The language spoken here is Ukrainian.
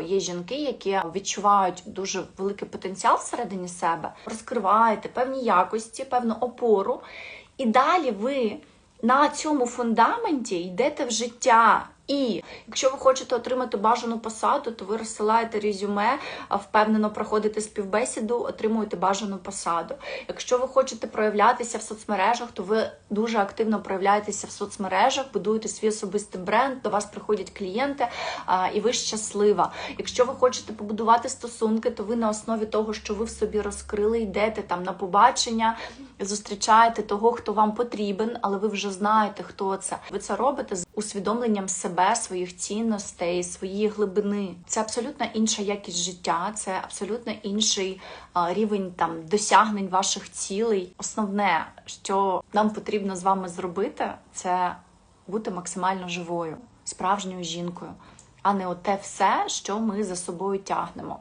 Є жінки, які відчувають дуже великий потенціал всередині себе, розкриваєте певні якості, певну опору, і далі ви на цьому фундаменті йдете в життя. І якщо ви хочете отримати бажану посаду, то ви розсилаєте резюме, впевнено проходите співбесіду, отримуєте бажану посаду. Якщо ви хочете проявлятися в соцмережах, то ви дуже активно проявляєтеся в соцмережах, будуєте свій особистий бренд, до вас приходять клієнти, і ви щаслива. Якщо ви хочете побудувати стосунки, то ви на основі того, що ви в собі розкрили, йдете там на побачення, зустрічаєте того, хто вам потрібен, але ви вже знаєте, хто це. Ви це робите усвідомленням себе, своїх цінностей, своєї глибини. Це абсолютно інша якість життя, це абсолютно інший рівень там досягнень ваших цілей. Основне, що нам потрібно з вами зробити, це бути максимально живою, справжньою жінкою, а не оте все, що ми за собою тягнемо.